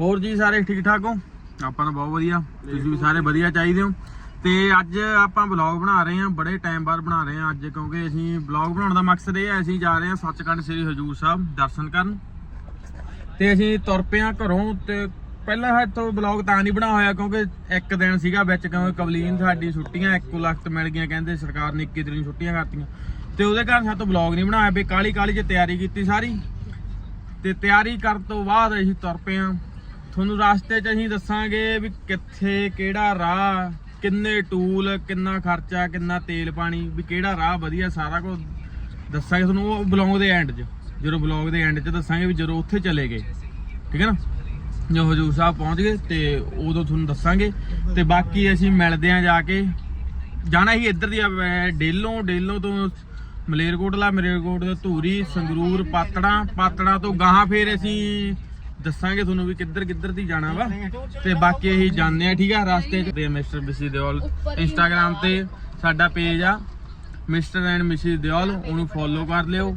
ਹੋਰ ਜੀ ਸਾਰੇ ਠੀਕ ਠਾਕ ਹੋ? ਆਪਾਂ ਤਾਂ ਬਹੁਤ ਵਧੀਆ। ਤੁਸੀਂ ਵੀ ਸਾਰੇ ਵਧੀਆ ਚਾਹੀਦੇ ਹੋ। ਤੇ ਅੱਜ ਆਪਾਂ ਵਲੌਗ ਬਣਾ ਰਹੇ ਹਾਂ, ਬੜੇ ਟਾਈਮ ਬਾਅਦ ਬਣਾ ਰਹੇ ਹਾਂ ਅੱਜ, ਕਿਉਂਕਿ ਅਸੀਂ ਵਲੌਗ ਬਣਾਉਣ ਦਾ ਮਕਸਦ ਇਹ ਹੈ, ਅਸੀਂ ਜਾ ਰਹੇ ਹਾਂ ਸੱਚਖੰਡ ਸ੍ਰੀ ਹਜੂਰ ਸਾਹਿਬ ਦਰਸ਼ਨ ਕਰਨ। ਤੇ ਅਸੀਂ ਤੁਰ ਪਏ ਹਾਂ ਘਰੋਂ ਤੇ ਪਹਿਲਾਂ ਤੋਂ ਵਲੌਗ ਤਾਂ ਨਹੀਂ ਬਣਾ ਹੋਇਆ, ਕਿਉਂਕਿ ਇੱਕ ਦਿਨ ਸੀਗਾ ਵਿੱਚ, ਕਿਉਂਕਿ ਕਬਲੀਨ ਸਾਡੀ ਛੁੱਟੀਆਂ, ਇੱਕੋ ਲਖਤ ਮਿਲ ਗਈਆਂ, ਕਹਿੰਦੇ ਸਰਕਾਰ ਨੇ 21 ਤਰੀਕ ਛੁੱਟੀਆਂ ਕਰਤੀਆਂ। ਤੇ ਉਹਦੇ ਕਾਰਨ ਸਾਤੋਂ ਵਲੌਗ ਨਹੀਂ ਬਣਾਇਆ, ਵੀ ਕਾਲੀ ਕਾਲੀ ਚ ਤਿਆਰੀ ਕੀਤੀ ਸਾਰੀ। ਤੇ ਤਿਆਰੀ ਕਰਨ ਤੋਂ ਬਾਅਦ ਅਸੀਂ ਤੁਰ ਪਏ ਹਾਂ। ਤੁਹਾਨੂੰ ਰਸਤੇ 'ਚ ਅਸੀਂ ਦੱਸਾਂਗੇ ਵੀ ਕਿੱਥੇ ਕਿਹੜਾ ਰਾਹ ਕਿੰਨੇ ਟੂਲ ਕਿੰਨਾ ਖਰਚਾ ਕਿੰਨਾ ਤੇਲ ਪਾਣੀ ਵੀ ਕਿਹੜਾ ਰਾਹ ਵਧੀਆ ਸਾਰਾ ਕੁਝ ਦੱਸਾਂਗੇ ਤੁਹਾਨੂੰ ਉਹ ਬਲੌਗ ਦੇ ਐਂਡ 'ਚ ਜਦੋਂ ਬਲੌਗ ਦੇ ਐਂਡ 'ਚ ਦੱਸਾਂਗੇ ਵੀ ਜਦੋਂ ਉੱਥੇ ਚਲੇ ਗਏ। ਠੀਕ ਹੈ ਨਾ? ਜੋ ਹਜੂਰ ਸਾਹਿਬ ਪਹੁੰਚ ਗਏ ਤੇ ਉਦੋਂ ਤੁਹਾਨੂੰ ਦੱਸਾਂਗੇ। ਤੇ ਬਾਕੀ ਅਸੀਂ ਮਿਲਦੇ ਆਂ ਜਾ ਕੇ। ਜਾਣਾ ਹੀ ਇੱਧਰ ਦੀ ਆ, ਡੇਲੋਂ ਡੇਲੋਂ ਤੋਂ ਮਲੇਰਕੋਟਲਾ ਮਲੇਰਕੋਟ ਤੋਂ ਧੂਰੀ ਸੰਗਰੂਰ ਪਾਤੜਾ ਪਾਤੜਾ ਤੋਂ ਗਾਹਾਂ ਫੇਰ ਅਸੀਂ ਦੱਸਾਂਗੇ ਤੁਹਾਨੂੰ ਵੀ ਕਿੱਧਰ ਕਿੱਧਰ ਦੀ ਜਾਣਾ ਵਾ। ਤੇ ਬਾਕੀ ਅਸੀਂ ਜਾਣਦੇ ਆ ਠੀਕ ਆ? ਰਸਤੇ 'ਚ। ਤੇ ਮਿਸਟਰ ਬਿਸੀ ਦਿਓਲ ਇੰਸਟਾਗ੍ਰam ਤੇ ਸਾਡਾ ਪੇਜ ਆ। ਮਿਸਟਰ ਐਂਡ ਮਿਸਿਸ ਦਿਓਲ ਉਹਨੂੰ ਫੋਲੋ ਕਰ ਲਿਓ।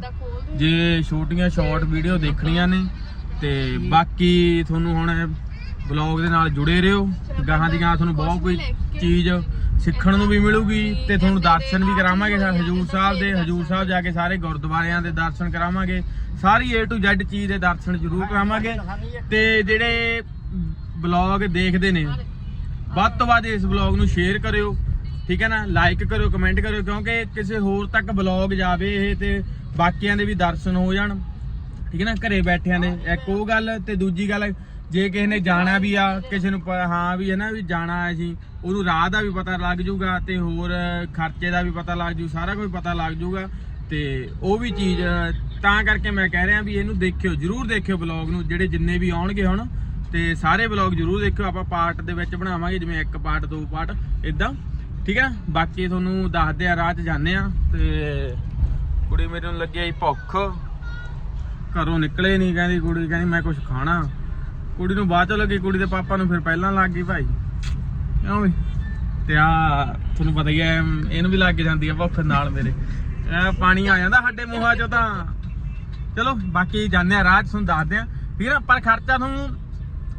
ਜੇ ਛੋਟੀਆਂ ਸ਼ਾਰਟ ਵੀਡੀਓ ਦੇਖਣੀਆਂ ਨੇ ਤੇ ਬਾਕੀ ਤੁਹਾਨੂੰ ਹੁਣ ਬਲੌਗ ਦੇ ਨਾਲ ਜੁੜੇ ਰਹੋ। ਗਾਹਾਂ ਦੀ ਗਾਹਾਂ ਤੁਹਾਨੂੰ ਬਹੁਤ ਕੋਈ ਚੀਜ਼ ਸਿੱਖਣ ਨੂੰ ਵੀ ਮਿਲੂਗੀ ਤੇ ਤੁਹਾਨੂੰ ਦਰਸ਼ਨ ਵੀ ਕਰਾਵਾਂਗੇ ਹਜੂਰ ਸਾਹਿਬ ਦੇ, ਹਜੂਰ ਸਾਹਿਬ ਜਾ ਕੇ ਸਾਰੇ ਗੁਰਦੁਆਰਿਆਂ ਦੇ ਦਰਸ਼ਨ ਕਰਾਵਾਂਗੇ। ਸਾਰੀ A to Z ਚੀਜ਼ ਦੇ ਦਰਸ਼ਨ ਜ਼ਰੂਰ ਕਰਾਵਾਂਗੇ। ਤੇ ਜਿਹੜੇ ਬਲੌਗ ਦੇਖਦੇ ਨੇ, ਵੱਧ ਤੋਂ ਵੱਧ ਇਸ ਬਲੌਗ ਨੂੰ ਸ਼ੇਅਰ ਕਰਿਓ, ਠੀਕ ਹੈ ਨਾ? ਲਾਈਕ ਕਰਿਓ ਕਮੈਂਟ ਕਰਿਓ, ਕਿਉਂਕਿ ਕਿਸੇ ਹੋਰ ਤੱਕ ਬਲੌਗ ਜਾਵੇ ਇਹ ਤੇ ਬਾਕੀਆਂ ਦੇ ਵੀ ਦਰਸ਼ਨ ਹੋ ਜਾਣ, ਠੀਕ ਹੈ ਨਾ? ਘਰੇ ਬੈਠਿਆਂ ਦੇ। ਇੱਕ ਉਹ ਗੱਲ ਤੇ ਦੂਜੀ ਗੱਲ ਜੇ ਕਿਸੇ ਨੇ ਜਾਣਾ ਵੀ ਆ, ਕਿਸੇ ਨੂੰ ਪ- ਹਾਂ ਵੀ ਹੈ ਨਾ ਵੀ ਜਾਣਾ ਹੈ ਜੀ ਉਹਨੂੰ ਰਾਹ ਦਾ ਵੀ ਪਤਾ ਲੱਗ ਜਾਊਗਾ ਤੇ ਹੋਰ ਖਰਚੇ ਦਾ ਵੀ ਪਤਾ ਲੱਗ ਜੂ ਸਾਰਾ ਕੁਝ ਪਤਾ ਲੱਗ ਜਾਊਗਾ ਤੇ ਉਹ ਵੀ ਚੀਜ਼, ਤਾਂ ਕਰਕੇ ਮੈਂ ਕਹਿ ਰਿਹਾ ਵੀ ਇਹਨੂੰ ਦੇਖਿਓ, ਜਰੂਰ ਦੇਖਿਓ ਬਲੌਗ ਨੂੰ, ਜਿਹੜੇ ਜਿੰਨੇ ਵੀ ਆਉਣਗੇ ਹੁਣ, ਤੇ ਸਾਰੇ ਬਲੌਗ ਜਰੂਰ ਦੇਖਿਓ, ਆਪਾਂ ਪਾਰਟ ਦੇ ਵਿੱਚ ਬਣਾਵਾਂਗੇ, ਜਿਵੇਂ ਇੱਕ ਪਾਰਟ ਦੋ ਪਾਰਟ ਇਦਾਂ ਠੀਕ ਹੈ ਬਾਕੀ ਤੁਹਾਨੂੰ ਦੱਸਦੇ ਆ, ਰਾਹ 'ਚ ਜਾਂਦੇ ਆ, ਤੇ ਕੁੜੀ ਮੇਰੇ ਨੂੰ ਲੱਗਿਆ ਆਈ ਭੁੱਖ। ਘਰੋਂ ਨਿਕਲੇ ਨਹੀਂ ਕਹਿੰਦੀ ਕੁੜੀ, ਕਹਿੰਦੀ ਮੈਂ ਕੁਝ ਖਾਣਾ। ਕੁੜੀ ਨੂੰ ਬਾਅਦ ਚ ਲੱਗੀ, ਕੁੜੀ ਦੇ ਪਾਪਾ ਨੂੰ ਫਿਰ ਪਹਿਲਾਂ ਲੱਗ ਗਈ ਭਾਈ। ਕਿਉਂ ਵੀ ਤੇ ਆ, ਤੁਹਾਨੂੰ ਪਤਾ ਹੀ ਹੈ ਇਹਨੂੰ ਵੀ ਲੱਗ ਜਾਂਦੀ ਆ ਭੁੱਖ ਨਾਲ ਮੇਰੇ। ਇਹ ਪਾਣੀ ਆ ਜਾਂਦਾ ਸਾਡੇ ਮੂੰਹਾਂ ਚੋਂ ਤਾਂ। ਚਲੋ, ਬਾਕੀ ਜਾਂਦੇ ਆ ਰਾਹ 'ਚ, ਤੁਹਾਨੂੰ ਦੱਸਦੇ ਆ। ਠੀਕ ਹੈ ਪਰ ਖਰਚਾ ਤੁਹਾਨੂੰ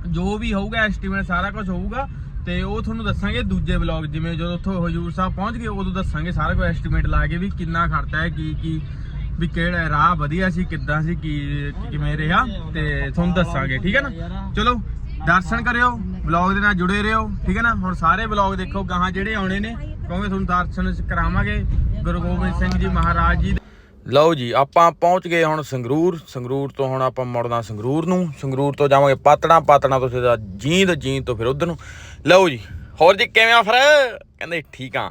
ਜੋ ਵੀ ਹੋਊਗਾ ਐਸਟੀਮੇਟ ਸਾਰਾ ਕੁਝ ਹੋਊਗਾ। ਤੇ ਉਹ ਤੁਹਾਨੂੰ ਦੱਸਾਂਗੇ ਦੂਜੇ ਵਲੌਗ ਜਿਵੇਂ ਜਦੋਂ ਉੱਥੋਂ ਹਜੂਰ ਸਾਹਿਬ ਪਹੁੰਚ ਗਏ, ਉਦੋਂ ਦੱਸਾਂਗੇ ਸਾਰਾ ਕੁਝ ਐਸਟੀਮੇਟ ਲਾ ਕੇ ਵੀ ਕਿੰਨਾ ਖਰਚਾ ਹੈ, ਕੀ ਕੀ। ਵੀ ਕਿਹੜਾ ਰਾਹ ਵਧੀਆ ਸੀ, ਕਿੱਦਾਂ ਸੀ, ਕੀ ਕਿਵੇਂ ਰਿਹਾ ਤੇ ਤੁਹਾਨੂੰ ਦੱਸਾਂਗੇ, ਠੀਕ ਹੈ ਨਾ? ਚਲੋ, ਦਰਸ਼ਨ ਕਰਿਓ ਵਲੌਗ ਦੇ ਨਾਲ ਜੁੜੇ ਰਹੋ, ਠੀਕ ਹੈ ਨਾ? ਹੁਣ ਸਾਰੇ ਵਲੌਗ ਦੇਖੋ, ਗਾਹਾਂ ਜਿਹੜੇ ਆਉਣੇ ਨੇ, ਕਿਉਂਕਿ ਤੁਹਾਨੂੰ ਦਰਸ਼ਨ ਕਰਾਵਾਂਗੇ, ਗੁਰੂ ਗੋਬਿੰਦ ਸਿੰਘ ਜੀ ਮਹਾਰਾਜ ਜੀ ਲਓ ਜੀ, ਆਪਾਂ ਪਹੁੰਚ ਗਏ ਹੁਣ ਸੰਗਰੂਰ। ਸੰਗਰੂਰ ਤੋਂ ਹੁਣ ਆਪਾਂ ਮੁੜਨਾ ਸੰਗਰੂਰ ਨੂੰ। ਸੰਗਰੂਰ ਤੋਂ ਜਾਵਾਂਗੇ ਪਾਤੜਾ ਪਾਤਣਾ ਤੋਂ ਸਿੱਧਾ ਜੀਂਦ ਜੀਂਦ ਤੋਂ ਫਿਰ ਉਧਰ ਨੂੰ। ਲਓ ਜੀ, ਹੋਰ ਜੀ, ਕਿਵੇਂ ਆ ਫਿਰ? ਕਹਿੰਦੇ ਠੀਕ ਆ।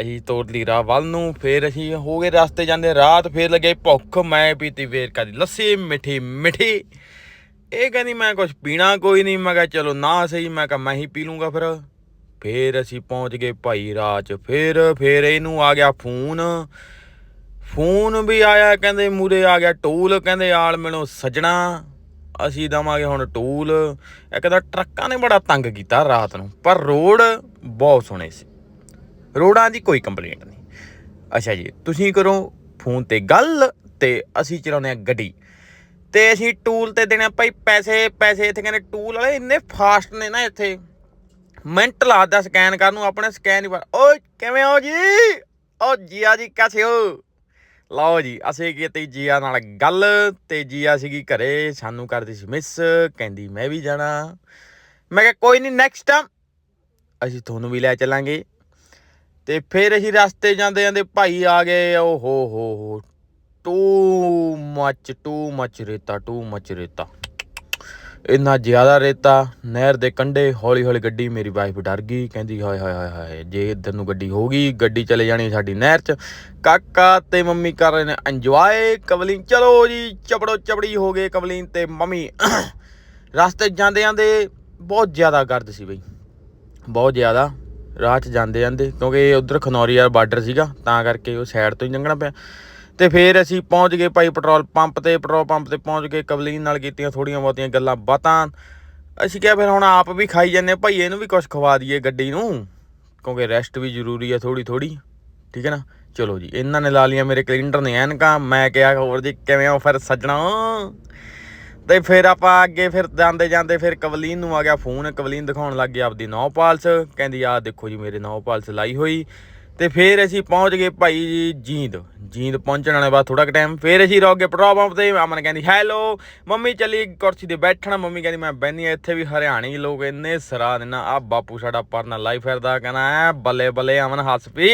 ਅਸੀਂ ਤੋੜ ਲਈ ਰਾਹ ਵੱਲ ਨੂੰ, ਫਿਰ ਅਸੀਂ ਹੋ ਗਏ ਰਸਤੇ ਜਾਂਦੇ ਰਾਤ, ਫਿਰ ਲੱਗੇ ਭੁੱਖ, ਮੈਂ ਪੀਤੀ ਵੇਰ ਕਦੀ ਲੱਸੀ, ਮਿੱਠੀ ਮਿੱਠੀ। ਇਹ ਕਹਿੰਦੀ ਮੈਂ ਕੁਝ ਪੀਣਾ ਕੋਈ ਨਹੀਂ, ਮੈਂ ਕਿਹਾ ਚਲੋ ਨਾ ਸਹੀ, ਮੈਂ ਕਿਹਾ ਮੈਂ ਹੀ ਪੀ ਲੂੰਗਾ ਫਿਰ। ਫਿਰ ਅਸੀਂ ਪਹੁੰਚ ਗਏ ਭਾਈ ਰਾਹ ਚ, ਫਿਰ ਫਿਰ ਇਹਨੂੰ ਆ ਗਿਆ ਫੋਨ। ਫੋਨ ਵੀ ਆਇਆ, ਕਹਿੰਦੇ ਮੂਰੇ ਆ ਗਿਆ ਟੂਲ, ਕਹਿੰਦੇ ਆਲ ਮਿਲੋ ਸਜਣਾ। ਅਸੀਂ ਦਵਾਂਗੇ ਹੁਣ ਟੂਲ। ਇੱਕ ਤਾਂ ਟਰੱਕਾਂ ਨੇ ਬੜਾ ਤੰਗ ਕੀਤਾ ਰਾਤ ਨੂੰ, ਪਰ ਰੋਡ ਬਹੁਤ ਸੋਹਣੇ ਸੀ। ਰੋਡਾਂ ਦੀ ਕੋਈ ਕੰਪਲੇਂਟ ਨਹੀਂ। ਅੱਛਾ ਜੀ, ਤੁਸੀਂ ਕਰੋ ਫੋਨ ਤੇ ਗੱਲ ਤੇ ਅਸੀਂ ਚਲਾਉਂਦੇ ਆ ਗੱਡੀ। ਤੇ ਅਸੀਂ ਟੂਲ ਤੇ ਦੇਣੇ ਆ ਭਾਈ ਪੈਸੇ ਪੈਸੇ ਇੱਥੇ ਕਹਿੰਦੇ ਟੂਲ ਵਾਲੇ ਇੰਨੇ ਫਾਸਟ ਨੇ ਨਾ ਇੱਥੇ। ਮਿੰਟ ਲਾਦਾ ਸਕੈਨ ਕਰਨ ਨੂੰ, ਆਪਣੇ ਸਕੈਨ ਹੀ ਪਰ ਓਏ, ਕਿਵੇਂ ਹੋ ਜੀ? ਓ ਜੀਆ ਜੀ, ਕੈਸੇ ਹੋ? ਲਓ ਜੀ, ਅਸੀਂ ਕੀਤੀ ਜੀਆ ਨਾਲ ਗੱਲ ਤੇ ਜੀਆ ਸੀਗੀ ਘਰੇ, ਸਾਨੂੰ ਕਰਦੀ ਸੀ ਮਿਸ ਕਹਿੰਦੀ ਮੈਂ ਵੀ ਜਾਣਾ। ਮੈਂ ਕਿਹਾ ਕੋਈ ਨਹੀਂ ਨੈਕਸਟ ਟਾਈਮ ਅਸੀਂ ਤੁਹਾਨੂੰ ਵੀ ਲੈ ਚੱਲਾਂਗੇ। ਤੇ ਫਿਰ ਅਸੀਂ ਰਸਤੇ ਜਾਂਦੇ ਜਾਂਦੇ ਭਾਈ ਆ ਗਏ, ਓ ਹੋ ਹੋ ਹੋ। ਟੂ ਮੱਚ ਟੂ ਮੱਚ ਰੇਤਾ ਟੂ ਮੱਚ ਰੇਤਾ। ਇੰਨਾ ਜ਼ਿਆਦਾ ਰੇਤਾ, ਨਹਿਰ ਦੇ ਕੰਢੇ, ਹੌਲੀ ਹੌਲੀ ਗੱਡੀ ਮੇਰੀ ਵਾਈਫ ਡਰ ਗਈ, ਕਹਿੰਦੀ, ਹਾਏ ਹਾਏ ਹਾਏ ਹਾਏ, ਜੇ ਇੱਧਰ ਨੂੰ ਗੱਡੀ ਹੋ ਗਈ ਗੱਡੀ ਚਲੇ ਜਾਣੀ ਸਾਡੀ ਨਹਿਰ 'ਚ। ਕਾਕਾ ਤੇ ਮੰਮੀ ਕਰ ਰਹੇ ਨੇ ਇੰਜੋਏ ਕਵਲਿਨ, ਚਲੋ ਜੀ, ਚਪੜੋ ਚਪੜੀ ਹੋ ਗਏ ਕਵਲਿਨ ਤੇ ਮੰਮੀ। ਰਸਤੇ ਜਾਂਦੇ ਜਾਂਦੇ ਬਹੁਤ ਜ਼ਿਆਦਾ ਗਰਦ ਸੀ ਬਈ, ਬਹੁਤ ਜ਼ਿਆਦਾ। ਰਾਹ 'ਚ ਜਾਂਦੇ ਜਾਂਦੇ, ਕਿਉਂਕਿ ਉਧਰ ਵਾਲਾ ਬਾਰਡਰ ਸੀਗਾ, ਤਾਂ ਕਰਕੇ ਉਹ ਸਾਈਡ ਤੋਂ ਹੀ ਲੰਘਣਾ ਪਿਆ। ਤੇ ਫਿਰ ਅਸੀਂ ਪਹੁੰਚ ਗਏ ਭਾਈ ਪੈਟਰੋਲ ਪੰਪ ਤੇ, ਪੈਟਰੋਲ ਪੰਪ ਤੇ ਪਹੁੰਚ ਕੇ ਕਵਲੀਨ ਨਾਲ ਕੀਤੀਆਂ ਥੋੜੀਆਂ ਬਹੁਤੀਆਂ ਗੱਲਾਂ ਬਾਤਾਂ। ਅਸੀਂ ਕਿਹਾ ਫਿਰ ਹੁਣ ਆਪ ਵੀ ਖਾਈ ਜੰਨੇ ਭਾਈ ਇਹਨੂੰ ਵੀ ਕੁਝ ਖਵਾ ਦਈਏ ਗੱਡੀ ਨੂੰ, ਕਿਉਂਕਿ ਰੈਸਟ ਵੀ ਜ਼ਰੂਰੀ ਹੈ ਥੋੜੀ ਥੋੜੀ ਠੀਕ ਹੈ ਨਾ? ਚਲੋ ਜੀ, ਇਹਨਾਂ ਨੇ ਲਾ ਲੀਆਂ ਮੇਰੇ ਕੈਲੰਡਰ ਨੇ ਐਨਕਾਂ, ਮੈਂ ਕਿਹਾ ਹੋਰ ਜੀ ਕਿਵੇਂ ਹੋ ਫਿਰ ਸੱਜਣਾ? ਤੇ ਫਿਰ ਆਪਾਂ ਅੱਗੇ ਫਿਰ ਜਾਂਦੇ ਜਾਂਦੇ ਫਿਰ ਕਵਲੀਨ ਨੂੰ ਆ ਗਿਆ ਫੋਨ। ਕਵਲੀਨ ਦਿਖਾਉਣ ਲੱਗ ਗਿਆ ਆਪਦੀ ਨੌ ਪਾਲਸ। ਕਹਿੰਦੀ ਆ ਦੇਖੋ ਜੀ, ਮੇਰੇ ਨੌ ਪਾਲਸ ਲਾਈ ਹੋਈ। ਤੇ ਫਿਰ ਅਸੀਂ ਪਹੁੰਚ ਗਏ ਭਾਈ ਜੀ ਜੀਂਦ। ਜੀਂਦ ਪਹੁੰਚਣ ਵਾਲੇ ਬਾਅਦ ਥੋੜਾ ਕੁ ਟਾਈਮ ਫਿਰ ਅਸੀਂ ਰੋਕ ਗਏ ਪੈਟਰੋਲ ਪੰਪ ਤੇ। ਅਮਨ ਕਹਿੰਦੀ ਹੈਲੋ ਮੰਮੀ ਚੱਲੀ ਕੁਰਸੀ ਤੇ ਬੈਠਣਾ। ਮੰਮੀ ਕਹਿੰਦੀ, ਮੈਂ ਬੈਣੀ ਇੱਥੇ ਵੀ ਹਰਿਆਣੇ ਲੋਕ ਇੰਨੇ ਸਰਾ ਦੇਣਾ ਆ ਬਾਪੂ ਸਾਡਾ ਪਰਨਾ ਲਾਈ ਫਿਰਦਾ, ਕਹਿੰਦਾ, ਐ ਬੱਲੇ ਬੱਲੇ ਅਮਨ, ਹੱਸ ਪਈ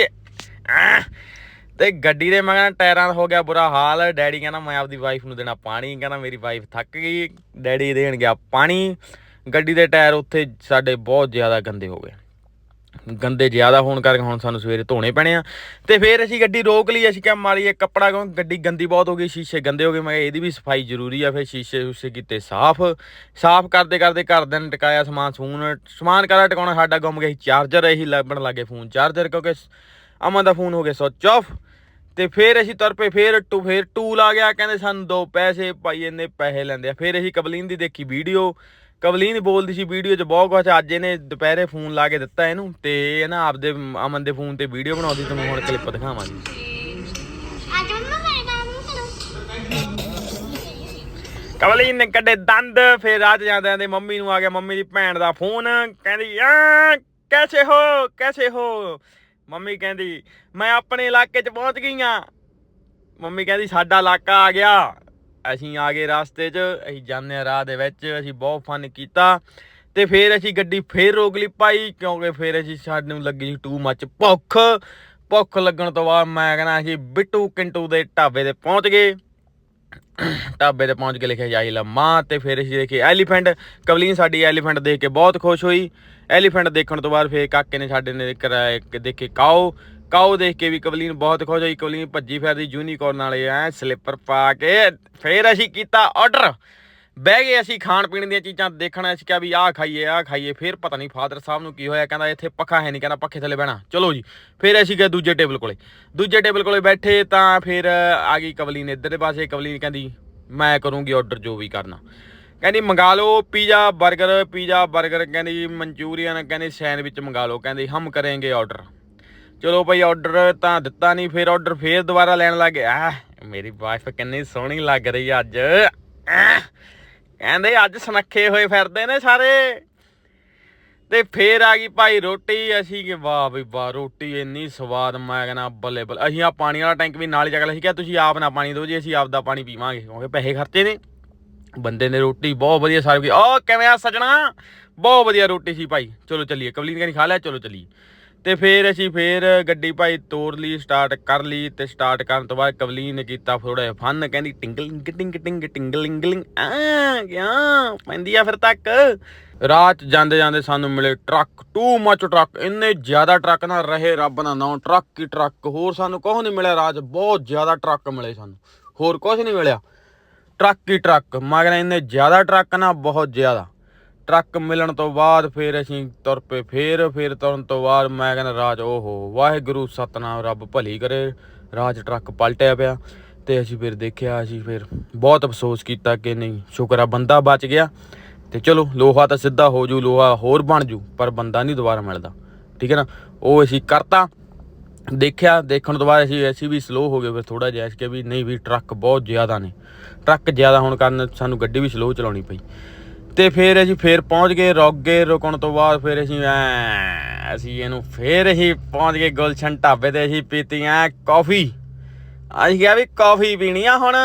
ਤੇ ਗੱਡੀ ਦੇ ਮੈਂ ਮਗਰ ਟਾਇਰਾਂ ਦਾ ਹੋ ਗਿਆ ਬੁਰਾ ਹਾਲ। ਡੈਡੀ ਕਹਿੰਦਾ, ਮੈਂ ਆਪਦੀ ਵਾਈਫ ਨੂੰ ਦੇਣਾ ਪਾਣੀ। ਕਹਿੰਦਾ, ਮੇਰੀ ਵਾਈਫ ਥੱਕ ਗਈ। ਡੈਡੀ ਦੇਣ ਗਿਆ ਪਾਣੀ। ਗੱਡੀ ਦੇ ਟਾਇਰ ਉੱਥੇ ਸਾਡੇ ਬਹੁਤ ਜ਼ਿਆਦਾ ਗੰਦੇ ਹੋ ਗਏ। ਗੰਦੇ ਜ਼ਿਆਦਾ ਹੋਣ ਕਰਕੇ ਹੁਣ ਸਾਨੂੰ ਸਵੇਰੇ ਧੋਣੇ ਪੈਣੇ ਆ। ਤੇ ਫਿਰ ਅਸੀਂ ਗੱਡੀ ਰੋਕ ਲਈ। ਅਸੀਂ ਕਿਹਾ ਮਾਰੀਏ ਕੱਪੜਾ ਕਿਉਂ? ਗੱਡੀ ਗੰਦੀ ਬਹੁਤ ਹੋ ਗਈ, ਸ਼ੀਸ਼ੇ ਗੰਦੇ ਹੋ ਗਏ। ਮੈਂ ਕਿਹਾ, ਇਹਦੀ ਵੀ ਸਫ਼ਾਈ ਜ਼ਰੂਰੀ ਆ। ਫਿਰ ਸ਼ੀਸ਼ੇ ਸ਼ੂਸ਼ੇ ਕੀਤੇ ਸਾਫ਼। ਸਾਫ਼ ਕਰਦੇ ਕਰਦੇ ਘਰਦਿਆਂ ਨੇ ਟਿਕਾਇਆ ਸਮਾਨ ਸਮੂਨ ਸਮਾਨ ਕਰਾ ਟਿਕਾਉਣਾ? ਸਾਡਾ ਗੁੰਮ ਗਿਆ ਸੀ ਚਾਰਜਰ ਇਹੀ ਲੱਭਣ ਲੱਗੇ ਫੋਨ ਚਾਰਜਰ ਕਿਉਂਕਿ ਅਮਨ ਦਾ ਫੋਨ ਹੋ ਗਿਆ ਸੁੱਚ ਆਫ ਤੇ ਫਿਰ ਅਸੀਂ ਤੁਰ ਪਏ ਫਿਰ ਟੂ ਫਿਰ ਟੂਲ ਆ ਗਿਆ ਕਹਿੰਦੇ ਸਾਨੂੰ ਦੋ ਪੈਸੇ ਭਾਈ ਇੰਨੇ ਪੈਸੇ ਲੈਂਦੇ ਆ। ਫਿਰ ਅਸੀਂ ਕਬਲੀਨ ਦੀ ਦੇਖੀ ਵੀਡੀਓ ਕਬਲੀਨ ਬੋਲਦੀ ਸੀ ਵੀਡੀਓ 'ਚ ਬਹੁਤ ਕੁਝ ਅੱਜ ਇਹਨੇ ਦੁਪਹਿਰੇ ਫੋਨ ਲਾ ਕੇ ਦਿੱਤਾ ਇਹਨੂੰ ਤੇ ਇਹ ਨਾ ਆਪਦੇ ਅਮਨ ਦੇ ਫੋਨ ਤੇ ਵੀਡੀਓ ਬਣਾਉਂਦੀ ਤੁਹਾਨੂੰ ਹੁਣ ਕਲਿੱਪ ਦਿਖਾਵਾਂਗੇ। ਕਬਲੀਨ ਨੇ ਕੱਢੇ ਦੰਦ ਫਿਰ ਰਾਤ ਜਾਂਦੇ ਆਂਦੇ ਮੰਮੀ ਨੂੰ ਆ ਗਿਆ ਮੰਮੀ ਦੀ ਭੈਣ ਦਾ ਫੋਨ ਕਹਿੰਦੀ ਆ ਕੈਸੇ ਹੋ ਕੈਸੇ ਹੋ? ਮੰਮੀ ਕਹਿੰਦੀ, ਮੈਂ ਆਪਣੇ ਇਲਾਕੇ 'ਚ ਪਹੁੰਚ ਗਈ ਆ। ਮੰਮੀ ਕਹਿੰਦੀ, ਸਾਡਾ ਇਲਾਕਾ ਆ ਗਿਆ। ਅਸੀਂ ਆ ਗਏ ਰਸਤੇ 'ਚ, ਅਸੀਂ ਜਾਂਦੇ ਆ ਰਾਹ ਦੇ ਵਿੱਚ, ਅਸੀਂ ਬਹੁਤ ਫਨ ਕੀਤਾ। ਤੇ ਫਿਰ ਅਸੀਂ ਗੱਡੀ ਫੇਰ ਰੋਕ ਲਈ ਭਾਈ, ਕਿਉਂਕਿ ਫਿਰ ਅਸੀਂ ਸਾਨੂੰ ਲੱਗੀ ਸੀ ਟੂ ਮੱਚ ਭੁੱਖ। ਭੁੱਖ ਲੱਗਣ ਤੋਂ ਬਾਅਦ ਮੈਂ ਕਹਿੰਦਾ ਅਸੀਂ ਬਿੱਟੂ ਕਿੰਟੂ ਦੇ ਢਾਬੇ ਤੇ ਪਹੁੰਚ ਗਏ। ਢਾਬੇ ਤੇ ਪਹੁੰਚ ਕੇ ਲਿਖਿਆ ਜਾਈ ਲੰਮਾ ਤੇ ਫਿਰ ਅਸੀਂ ਦੇਖੇ ਐਲੀਫੈਂਟ। ਕਵਲੀਨ ਸਾਡੀ ਐਲੀਫੈਂਟ ਦੇਖ ਕੇ ਬਹੁਤ ਖੁਸ਼ ਹੋਈ। ਐਲੀਫੈਂਟ ਦੇਖਣ ਤੋਂ ਬਾਅਦ ਫਿਰ ਕਾਕੇ ਨੇ ਸਾਡੇ ਨੇ ਕਰਾਇਆ ਦੇਖੇ ਕਾਓ। ਕਾਓ ਦੇਖ ਕੇ ਵੀ ਕਵਲੀਨ ਬਹੁਤ ਖੁਸ਼ ਹੋਈ। ਕਵਲੀਨ ਭੱਜੀ ਫਿਰਦੀ ਯੂਨੀਕੋਰਨ ਵਾਲੇ ਐ ਸਲਿੱਪਰ ਪਾ ਕੇ। ਫਿਰ ਅਸੀਂ ਕੀਤਾ ਆਰਡਰ ਬਹਿ ਗਏ ਅਸੀਂ ਖਾਣ ਪੀਣ ਦੀਆਂ ਚੀਜ਼ਾਂ ਦੇਖਣਾ, ਅਸੀਂ ਕਿਹਾ ਵੀ ਆਹ ਖਾਈਏ ਆਹ ਖਾਈਏ, ਫਿਰ ਪਤਾ ਨਹੀਂ ਫਾਦਰ ਸਾਹਿਬ ਨੂੰ ਕੀ ਹੋਇਆ, ਕਹਿੰਦਾ ਇੱਥੇ ਪੱਖਾ ਹੈ ਨਹੀਂ, ਕਹਿੰਦਾ ਪੱਖੇ ਥੱਲੇ ਬਹਿਣਾ, ਚਲੋ ਜੀ। ਫਿਰ ਅਸੀਂ ਗਏ ਦੂਜੇ ਟੇਬਲ ਕੋਲੇ। ਦੂਜੇ ਟੇਬਲ ਕੋਲੇ ਬੈਠੇ ਤਾਂ ਫਿਰ ਆ ਗਈ ਕਵਲੀਨ ਇੱਧਰ ਦੇ ਪਾਸੇ, ਕਵਲੀਨ ਕਹਿੰਦੀ, ਮੈਂ ਕਰੂੰਗੀ ਆਰਡਰ ਜੋ ਵੀ ਕਰਨਾ। ਕਹਿੰਦੀ, ਮੰਗਾ ਲਓ ਪੀਜ਼ਾ 버ਗਰ ਪੀਜ਼ਾ 버ਗਰ ਕਹਿੰਦੀ ਮਨਚੂਰੀਅਨ, ਕਹਿੰਦੀ ਸੈਂਡਵਿਚ ਮੰਗਾ ਲਓ, ਕਹਿੰਦੀ ਹਮ ਕਰਾਂਗੇ ਆਰਡਰ ਚਲੋ ਭਾਈ ਆਰਡਰ ਤਾਂ ਦਿੱਤਾ ਨਹੀਂ, ਫਿਰ ਆਰਡਰ ਫੇਰ ਦੁਬਾਰਾ ਲੈਣ ਲੱਗ ਗਿਆ ਮੇਰੀ ਵਾਈਫ ਕਿੰਨੀ ਸੋਹਣੀ ਲੱਗ ਰਹੀ ਅੱਜ। ਕਹਿੰਦੇ ਅੱਜ ਸੁਨੱਖੇ ਹੋਏ ਫਿਰਦੇ ਨੇ ਸਾਰੇ। ਤੇ ਫੇਰ ਆ ਗਈ ਭਾਈ ਰੋਟੀ, ਅਸੀਂ ਕਿ ਵਾਹ ਬਈ ਵਾਹ, ਰੋਟੀ ਇੰਨੀ ਸਵਾਦ, ਮੈਂ ਕਹਿੰਦਾ ਬੱਲੇ ਬੱਲੇ। ਅਸੀਂ ਆ ਪਾਣੀ ਵਾਲਾ ਟੈਂਕ ਵੀ ਨਾਲ ਹੀ ਚੱਕ ਲਿਆ। ਸੀ ਕਿ ਤੁਸੀਂ ਆਪ ਨਾ ਪਾਣੀ ਦਿਓ ਜੀ, ਅਸੀਂ ਆਪਦਾ ਪਾਣੀ ਪੀਵਾਂਗੇ। ਕਿਉਂਕਿ ਪੈਸੇ ਖਰਚੇ ਨੇ। ਬੰਦੇ ਨੇ ਰੋਟੀ ਬਹੁਤ ਵਧੀਆ ਸਾਰੀ ਓ, ਕਿਵੇਂ ਆ ਸਜਣਾ? ਬਹੁਤ ਵਧੀਆ ਰੋਟੀ ਸੀ ਭਾਈ। ਚਲੋ ਚੱਲੀਏ। ਕਵਲੀਨ ਕਹਿੰਦੀ, ਖਾ ਲਿਆ ਚਲੋ ਚੱਲੀਏ। ਤੇ ਫੇਰ ਅਸੀਂ ਫੇਰ ਗੱਡੀ ਭਾਈ ਤੋਰ ਲਈ ਸਟਾਰਟ ਕਰ ਲਈ ਤੇ ਸਟਾਰਟ ਕਰਨ ਤੋਂ ਬਾਅਦ ਕਵਲੀਨ ਨੇ ਕੀਤਾ ਥੋੜਾ ਜਿਹਾ ਫਨ ਕਹਿੰਦੀ ਟਿੰਗਲਿੰਗ, ਟਿੰਗ ਟਿੰਗ ਟਿੰਗਲਿੰਗਲਿੰਗ ਆ ਗਿਆ, ਪੈਂਦੀ ਆ ਫਿਰ ਤੱਕ। ਰਾਤ ਜਾਂਦੇ ਜਾਂਦੇ ਸਾਨੂੰ ਮਿਲੇ ਟਰੱਕ ਟੂ ਮੱਚ ਟਰੱਕ, ਇੰਨੇ ਜ਼ਿਆਦਾ ਟਰੱਕ ਨਾ ਰਹੇ, ਰੱਬ ਦਾ ਨਾਮ, ਟਰੱਕ ਹੀ ਟਰੱਕ, ਹੋਰ ਸਾਨੂੰ ਕੁਝ ਨਹੀਂ ਮਿਲਿਆ ਰਾਤ, ਬਹੁਤ ਜ਼ਿਆਦਾ ਟਰੱਕ ਮਿਲੇ ਸਾਨੂੰ, ਹੋਰ ਕੁਝ ਨਹੀਂ ਮਿਲਿਆ। ਟਰੱਕ ਹੀ ਟਰੱਕ, ਮਗਰ ਇੰਨੇ ਜ਼ਿਆਦਾ ਟਰੱਕ ਨਾ, ਬਹੁਤ ਜ਼ਿਆਦਾ। ਟਰੱਕ ਮਿਲਣ ਤੋਂ ਬਾਅਦ ਫਿਰ ਅਸੀਂ ਤੁਰ ਪਏ, ਫੇਰ, ਫਿਰ ਤੁਰਨ ਤੋਂ ਬਾਅਦ ਮੈਂ ਕਹਿੰਦਾ, ਰਾਜ, ਓਹੋ, ਵਾਹਿਗੁਰੂ, ਸਤਨਾਮ, ਰੱਬ ਭਲੀ ਕਰੇ। ਰਾਜ ਟਰੱਕ ਪਲਟਿਆ ਪਿਆ ਤੇ ਅਸੀਂ ਫਿਰ ਦੇਖਿਆ, ਅਸੀਂ ਫਿਰ ਬਹੁਤ ਅਫਸੋਸ ਕੀਤਾ ਕਿ ਨਹੀਂ, ਸ਼ੁਕਰ ਆ, ਬੰਦਾ ਬਚ ਗਿਆ। ਤੇ ਚਲੋ, ਲੋਹਾ ਤਾਂ ਸਿੱਧਾ ਹੋ ਜੂ, ਲੋਹਾ ਹੋਰ ਬਣ ਜੂ, ਪਰ ਬੰਦਾ ਨਹੀਂ ਦੁਬਾਰਾ ਮਿਲਦਾ। ਠੀਕ ਹੈ ਨਾ? ਉਹ ਅਸੀਂ ਕਰਤਾ। ਦੇਖਿਆ, ਦੇਖਣ ਤੋਂ ਬਾਅਦ ਅਸੀਂ ਅਸੀਂ ਵੀ ਸਲੋ ਹੋ ਗਏ, ਫਿਰ ਥੋੜਾ ਜਿਹਾ ਕਿ ਵੀ ਨਹੀਂ ਵੀ ਟਰੱਕ ਬਹੁਤ ਜ਼ਿਆਦਾ ਨੇ। ਟਰੱਕ ਜ਼ਿਆਦਾ ਹੋਣ ਕਾਰਨ ਸਾਨੂੰ ਗੱਡੀ ਵੀ ਸਲੋ ਚਲਾਉਣੀ ਪਈ। ਤੇ ਫਿਰ ਅਸੀਂ ਫਿਰ ਪਹੁੰਚ ਗਏ ਰੋਗੇ ਰੁਕਣ ਤੋਂ ਬਾਅਦ ਫਿਰ ਅਸੀਂ ਐਂ, ਅਸੀਂ ਇਹਨੂੰ ਫਿਰ ਅਸੀਂ ਪਹੁੰਚ ਗਏ ਗੁਲਸ਼ਨ ਢਾਬੇ ਤੇ, ਅਸੀਂ ਪੀਤੀ ਐ ਕਾਫੀ। ਅਸੀਂ ਕਿਹਾ ਵੀ ਕਾਫੀ ਪੀਣੀ ਆ ਹੁਣ,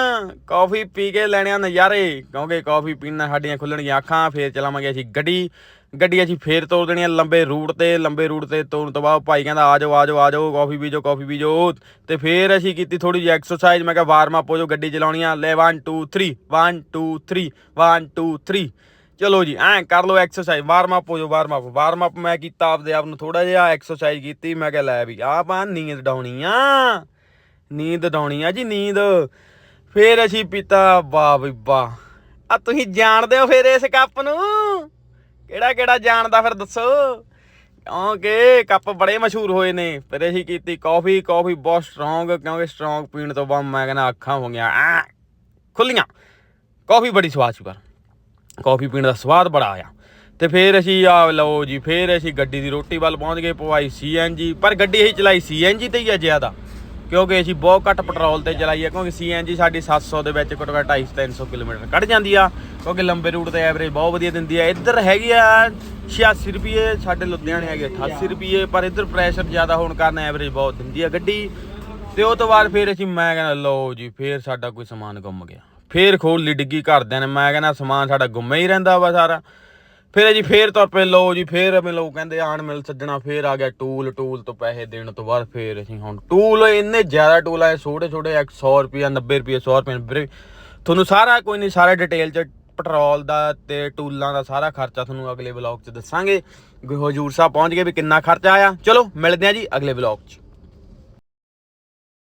ਕਾਫੀ ਪੀ ਕੇ ਲੈਣੇ ਆ ਨਜ਼ਾਰੇ, ਕਿਉਂਕਿ ਕਾਫੀ ਪੀਣ ਨਾਲ ਸਾਡੀਆਂ ਖੁੱਲਣਗੀਆਂ ਅੱਖਾਂ, ਫੇਰ ਚਲਾਵਾਂਗੇ ਅਸੀਂ ਗੱਡੀ। ਗੱਡੀ ਅਸੀਂ ਫੇਰ ਤੋਰ ਦੇਣੀ ਆ ਲੰਬੇ ਰੂਟ ਤੇ, ਲੰਬੇ ਰੂਟ ਤੇ ਤੋਰਨ ਤੋਂ ਬਾਅਦ ਭਾਈ ਕਹਿੰਦਾ, ਆ ਜਾਓ ਆ ਜਾਓ ਆ ਜਾਓ, ਕਾਫੀ ਪੀਜੋ ਕਾਫੀ ਪੀਜੋ। ਤੇ ਫੇਰ ਅਸੀਂ ਕੀਤੀ ਥੋੜੀ ਜਿਹੀ ਐਕਸਰਸਾਈਜ਼ ਮੈਂ ਕਿਹਾ ਵਾਰਮ ਅਪ ਹੋ ਜਾਓ, ਗੱਡੀ ਚਲਾਉਣੀ ਆ, ਲੈ 1 2 3 1 2 3 1 2 3 ਚਲੋ ਜੀ, ਐਂ ਕਰ ਲਓ ਐਕਸਰਸਾਈਜ਼ ਵਾਰਮ ਅਪ ਹੋ ਜਾਓ ਵਾਰਮ ਅਪ ਵਾਰਮ ਅਪ ਮੈਂ ਕੀਤਾ ਆਪਦੇ ਆਪ ਨੂੰ ਥੋੜਾ ਜਿਹਾ ਐਕਸਰਸਾਈਜ਼ ਕੀਤੀ, ਮੈਂ ਕਿਹਾ ਲੈ ਵੀ ਆਹ ਪਾ ਨੀਂਦ ਡਾਉਣੀ ਆ। ਨੀਂਦ ਡਾਉਣੀ ਆ ਜੀ, ਨੀਂਦ। ਫੇਰ ਅਸੀਂ ਪੀਤਾ, ਵਾਹ ਬਈ ਵਾਹ। ਆ ਤੁਸੀਂ ਜਾਣਦੇ ਹੋ ਫੇਰ ਇਸ ਕੱਪ ਨੂੰ? ਕਿਹੜਾ ਕਿਹੜਾ ਜਾਣਦਾ ਫਿਰ ਦੱਸੋ? ਕਿਉਂਕਿ ਕੱਪ ਬੜੇ ਮਸ਼ਹੂਰ ਹੋਏ ਨੇ। ਫਿਰ ਅਸੀਂ ਕੀਤੀ ਕਾਫੀ ਕਾਫੀ ਬਹੁਤ ਸਟਰੋਂਗ ਕਿਉਂਕਿ ਸਟਰੋਂਗ ਪੀਣ ਤੋਂ ਬਾਅਦ ਮੈਂ ਕਹਿੰਦਾ ਅੱਖਾਂ ਹੋ ਗਈਆਂ, ਐਂ। ਖੁੱਲੀਆਂ। ਕਾਫੀ ਬੜੀ ਸਵਾਦ ਸੀ ਪਰ। ਕਾਫੀ ਪੀਣ ਦਾ ਸਵਾਦ ਬੜਾ ਆਇਆ। ਤੇ ਫੇਰ ਅਸੀਂ ਆ ਲਓ ਜੀ, ਫੇਰ ਅਸੀਂ ਗੱਡੀ ਦੀ ਰੋਟੀ ਵੱਲ ਪਹੁੰਚ ਗਏ, ਪਵਾਈ ਸੀਐਨਜੀ ਪਰ ਗੱਡੀ ਅਸੀਂ ਚਲਾਈ ਸੀਐਨਜੀ ਤੇ ਹੀ ਆ ਜ਼ਿਆਦਾ, ਕਿਉਂਕਿ ਅਸੀਂ ਬਹੁਤ ਘੱਟ ਪੈਟਰੋਲ ਤੇ ਚਲਾਈ ਆ, ਕਿਉਂਕਿ ਸੀਐਨਜੀ ਸਾਡੀ 700 ਦੇ ਵਿੱਚ ਘੱਟੋ ਘੱਟ 250 300 ਕਿਲੋਮੀਟਰ ਕੱਢ ਜਾਂਦੀ ਆ, ਕਿਉਂਕਿ ਲੰਬੇ ਰੂਟ ਤੇ ਐਵਰੇਜ ਬਹੁਤ ਵਧੀਆ ਦਿੰਦੀ ਆ। ਇੱਧਰ ਹੈਗੀ ਆ 86 ਰੁਪਏ, ਸਾਡੇ ਲੁਧਿਆਣੇ ਹੈਗੇ 88 ਰੁਪਏ, ਪਰ ਇੱਧਰ ਪ੍ਰੈਸ਼ਰ ਜ਼ਿਆਦਾ ਹੋਣ ਕਾਰਨ ਐਵਰੇਜ ਬਹੁਤ ਦਿੰਦੀ ਆ ਗੱਡੀ। ਤੇ ਉਹ ਤੋਂ ਬਾਅਦ ਫਿਰ ਅਸੀਂ ਮੈਂ ਕਹਿੰਦਾ, ਲਓ ਜੀ, ਫਿਰ ਸਾਡਾ ਕੋਈ ਸਮਾਨ ਗੁੰਮ ਗਿਆ। ਫਿਰ ਖੋਲ ਲਈ ਡਿੱਗੀ ਘਰਦਿਆਂ ਨੇ। ਮੈਂ ਕਹਿੰਦਾ ਸਮਾਨ ਸਾਡਾ ਗੁੰਮੇ ਹੀ ਰਹਿੰਦਾ ਵਾ ਸਾਰਾ। ਫਿਰ ਜੀ ਫੇਰ ਤੁਰ ਪਏ, ਲਓ ਜੀ ਫੇਰ ਮੈਂ ਲਓ ਕਹਿੰਦੇ ਆਣ ਮਿਲ ਸੱਜਣਾ, ਫੇਰ ਆ ਗਿਆ ਟੂਲ ਟੂਲ ਤੋਂ ਪੈਸੇ ਦੇਣ ਤੋਂ ਬਾਅਦ ਫੇਰ ਅਸੀਂ ਹੁਣ ਟੂਲ, ਇੰਨੇ ਜ਼ਿਆਦਾ ਟੂਲ ਆਏ, ਛੋਟੇ ਛੋਟੇ 100 ਰੁਪਿਆ 90 ਰੁਪਏ 100 ਰੁਪਏ ਤੁਹਾਨੂੰ ਸਾਰਾ ਕੋਈ ਨਹੀਂ, ਸਾਰਾ ਡਿਟੇਲ ਚ ਪੈਟਰੋਲ ਦਾ ਤੇ ਟੂਲਾਂ ਦਾ ਸਾਰਾ ਖਰਚਾ ਤੁਹਾਨੂੰ ਅਗਲੇ ਵਲੌਗ ਚ ਦੱਸਾਂਗੇ। ਹਜੂਰ ਸਾਹਿਬ ਪਹੁੰਚ ਗਏ ਵੀ ਕਿੰਨਾ ਖਰਚਾ ਆਇਆ। ਚਲੋ ਮਿਲਦੇ ਹਾਂ ਜੀ ਅਗਲੇ ਵਲੌਗ ਚ।